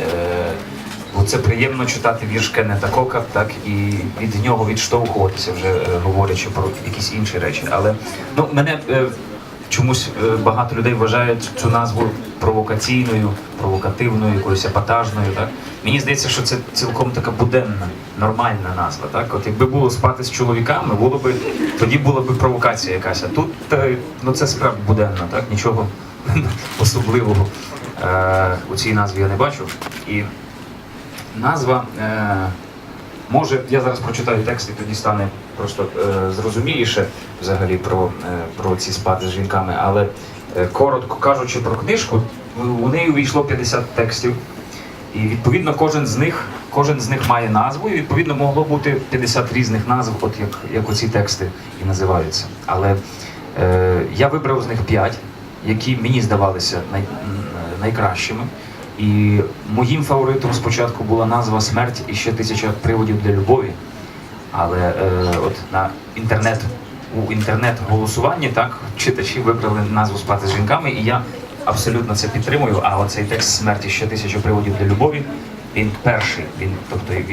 Е, бо це приємно читати вірш Кеннета Кока, так і від нього відштовхуватися, вже е, говорячи про якісь інші речі. Але ну мене е, чомусь багато людей вважають цю назву провокаційною, провокативною, якоюсь епатажною. Так мені здається, що це цілком така буденна, нормальна назва. Так, от якби було спати з чоловіками, було би тоді була би провокація якась. А тут ну це справді буденно, так нічого особливого е, у цій назві я не бачу. І назва. Е, Може, я зараз прочитаю текст і тоді стане просто е, зрозуміліше взагалі про, е, про ці спади з жінками. Але е, коротко кажучи про книжку, у неї увійшло 50 текстів. І відповідно кожен з них, кожен з них має назву, і відповідно могло бути 50 різних назв, от як, як оці тексти і називаються. Але е, я вибрав з них 5, які мені здавалися най, найкращими. І моїм фаворитом спочатку була назва Смерть і ще тисяча приводів для любові. Але е, от на інтернет у інтернет-голосуванні так читачі вибрали назву спати з жінками, і я абсолютно це підтримую. А оцей текст смерті ще тисяча приводів для любові. Він перший. Він, тобто він